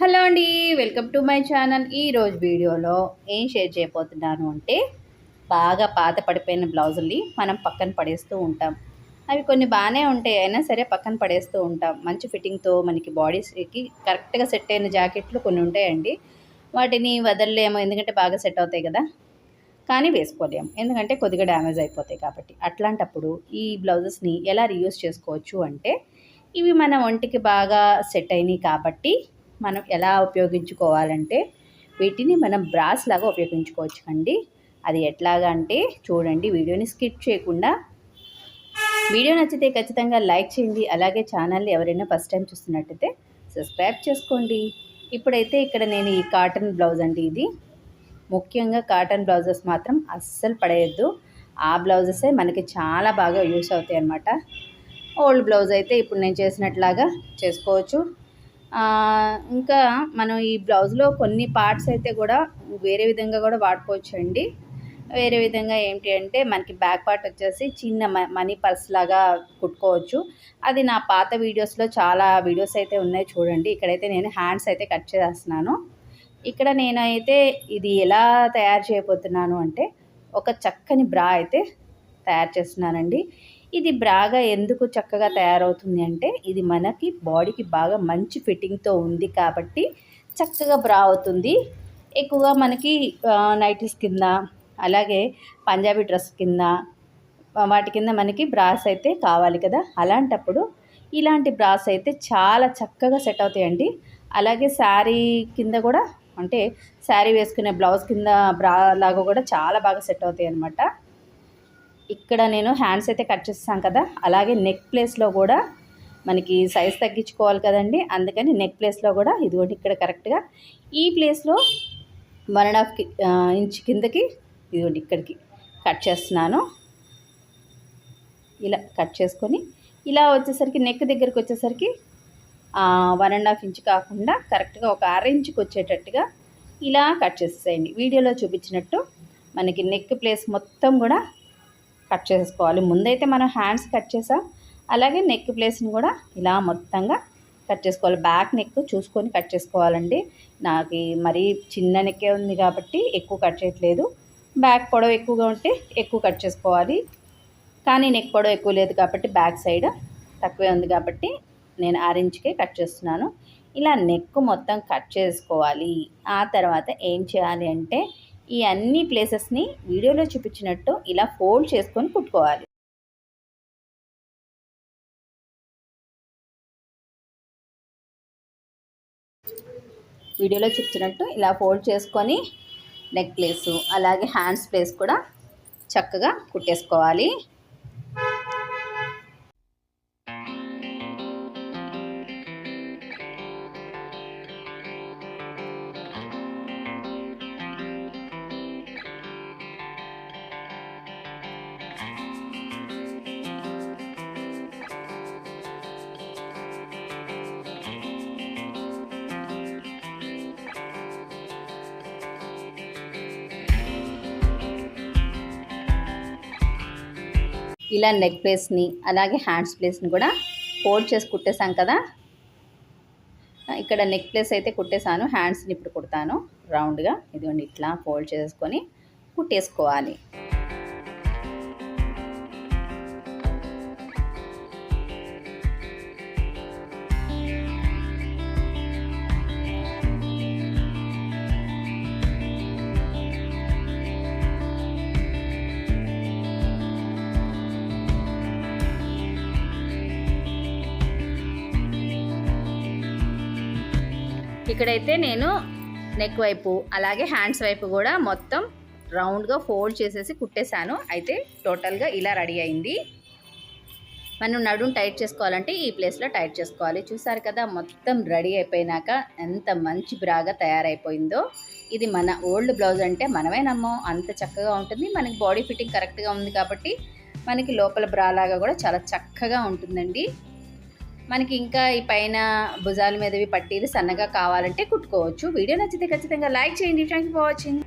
Hello అండి welcome to my channel. ఈరోజు వీడియోలో ఏం షేర్ చేయబోతున్నాను అంటే బాగా పాత పడిపోయిన బ్లౌజుల్ని మనం పక్కన పడేస్తూ ఉంటాం. అవి కొన్ని బాగానే ఉంటాయి అయినా సరే పక్కన పడేస్తూ ఉంటాం. మంచి ఫిట్టింగ్తో మనకి బాడీస్కి కరెక్ట్గా సెట్ అయిన జాకెట్లు కొన్ని ఉంటాయండి. వాటిని వదలలేము ఎందుకంటే బాగా సెట్ అవుతాయి కదా. కానీ వేసుకోలేము ఎందుకంటే కొద్దిగా డ్యామేజ్ అయిపోతాయి కాబట్టి. అట్లాంటప్పుడు ఈ బ్లౌజెస్ని ఎలా రీయూస్ చేసుకోవచ్చు అంటే ఇవి మన ఒంటికి బాగా సెట్ అయినాయి కాబట్టి మనం ఎలా ఉపయోగించుకోవాలంటే వీటిని మనం బ్రాస్ లాగా ఉపయోగించుకోవచ్చు అండి అది ఎట్లాగా అంటే చూడండి వీడియోని స్కిప్ చేయకుండా వీడియో నచ్చితే ఖచ్చితంగా లైక్ చేయండి. అలాగే ఛానల్ని ఎవరైనా ఫస్ట్ టైం చూస్తున్నట్టయితే సబ్స్క్రైబ్ చేసుకోండి. ఇప్పుడైతే ఇక్కడ నేను ఈ కాటన్ బ్లౌజ్ అండి ఇది. ముఖ్యంగా కాటన్ బ్లౌజెస్ మాత్రం అస్సలు పడేయద్దు. ఆ బ్లౌజెసే మనకి చాలా బాగా యూస్ అవుతాయి అన్నమాట ఓల్డ్ బ్లౌజ్ అయితే ఇప్పుడు నేను చేసినట్లాగా చేసుకోవచ్చు. ఇంకా మనం ఈ బ్లౌజ్లో కొన్ని పార్ట్స్ అయితే కూడా వేరే విధంగా కూడా వాడుకోవచ్చు అండి వేరే విధంగా ఏంటి అంటే మనకి బ్యాక్ పార్ట్ వచ్చేసి చిన్న మనీ పర్స్ లాగా కుట్టుకోవచ్చు. అది నా పాత వీడియోస్లో చాలా వీడియోస్ అయితే ఉన్నాయి చూడండి. ఇక్కడైతే నేను హ్యాండ్స్ అయితే కట్ చేస్తున్నాను ఇక్కడ నేనైతే ఇది ఎలా తయారు చేయబోతున్నాను అంటే ఒక చక్కని బ్రా అయితే తయారు చేస్తున్నానండి. ఇది బ్రాగా ఎందుకు చక్కగా తయారవుతుంది అంటే ఇది మనకి బాడీకి బాగా మంచి ఫిట్టింగ్తో ఉంది కాబట్టి చక్కగా బ్రా అవుతుంది. ఎక్కువగా మనకి నైటీస్ కింద అలాగే పంజాబీ డ్రెస్ కింద వాటి కింద మనకి బ్రాస్ అయితే కావాలి కదా. అలాంటప్పుడు ఇలాంటి బ్రాస్ అయితే చాలా చక్కగా సెట్ అవుతాయండి. అలాగే శారీ కింద కూడా అంటే శారీ వేసుకునే బ్లౌజ్ కింద బ్రా లాగా కూడా చాలా బాగా సెట్ అవుతాయి అనమాట ఇక్కడ నేను హ్యాండ్స్ అయితే కట్ చేస్తాను కదా అలాగే నెక్ ప్లేస్లో కూడా మనకి సైజ్ తగ్గించుకోవాలి కదండి. అందుకని నెక్ ప్లేస్లో కూడా ఇదిగోటి ఇక్కడ కరెక్ట్గా ఈ ప్లేస్లో వన్ అండ్ హాఫ్ ఇంచ్ కిందకి ఇదిగోటి ఇక్కడికి కట్ చేస్తున్నాను. ఇలా కట్ చేసుకొని ఇలా వచ్చేసరికి నెక్ దగ్గరికి వచ్చేసరికి వన్ అండ్ హాఫ్ ఇంచ్ కాకుండా కరెక్ట్గా ఒక అర ఇంచుకి వచ్చేటట్టుగా ఇలా కట్ చేసేయండి వీడియోలో చూపించినట్టు మనకి నెక్ ప్లేస్ మొత్తం కూడా కట్ చేసుకోవాలి. ముందైతే మనం హ్యాండ్స్ కట్ చేసాం. అలాగే నెక్ ప్లేస్ని కూడా ఇలా మొత్తంగా కట్ చేసుకోవాలి. బ్యాక్ నెక్ చూసుకొని కట్ చేసుకోవాలండి. నాకు మరీ చిన్న నెక్కే ఉంది కాబట్టి ఎక్కువ కట్ చేయట్లేదు. బ్యాక్ పొడవు ఎక్కువగా ఉంటే ఎక్కువ కట్ చేసుకోవాలి. కానీ నెక్ పొడవు ఎక్కువ లేదు కాబట్టి బ్యాక్ సైడ్ తక్కువే ఉంది కాబట్టి నేను ఆరెంజ్కే కట్ చేస్తున్నాను. ఇలా నెక్ మొత్తం కట్ చేసుకోవాలి. ఆ తర్వాత ఏం చేయాలి అంటే ఈ అన్ని ప్లేసెస్ని వీడియోలో చూపించినట్టు ఇలా ఫోల్డ్ చేసుకొని కుట్టుకోవాలి. వీడియోలో చూపించినట్టు ఇలా ఫోల్డ్ చేసుకొని నెక్ ప్లేసు అలాగే హ్యాండ్స్ ప్లేస్ కూడా చక్కగా కుట్టేసుకోవాలి. ఇలా నెక్ ప్లేస్ని అలాగే హ్యాండ్స్ ప్లేస్ని కూడా ఫోల్డ్ చేసి కుట్టేసాం కదా. ఇక్కడ నెక్ ప్లేస్ అయితే కుట్టేశాను హ్యాండ్స్ని ఇప్పుడు కుడతాను. రౌండ్గా ఇదిగోండి ఇట్లా ఫోల్డ్ చేసుకొని కుట్టేసుకోవాలి. ఇక్కడైతే నేను నెక్ వైపు అలాగే హ్యాండ్స్ వైపు కూడా మొత్తం రౌండ్గా ఫోల్డ్ చేసేసి కుట్టేశాను. అయితే టోటల్గా ఇలా రెడీ అయింది. మనం నడుం టైట్ చేసుకోవాలంటే ఈ ప్లేస్లో టైట్ చేసుకోవాలి. చూసారు కదా మొత్తం రెడీ అయిపోయినాక ఎంత మంచి బ్రాగా తయారైపోయిందో. ఇది మన ఓల్డ్ బ్లౌజ్ అంటే మనమే నమ్మం. అంత చక్కగా ఉంటుంది. మనకి బాడీ ఫిట్టింగ్ కరెక్ట్గా ఉంది కాబట్టి మనకి లోపల బ్రా లాగా కూడా చాలా చక్కగా ఉంటుందండి. మనకి ఇంకా ఈ పైన భుజాల మీదవి పట్టీలు సన్నగా కావాలంటే కుట్టుకోవచ్చు. వీడియో నచ్చితే ఖచ్చితంగా లైక్ చేయండి. Thank you for watching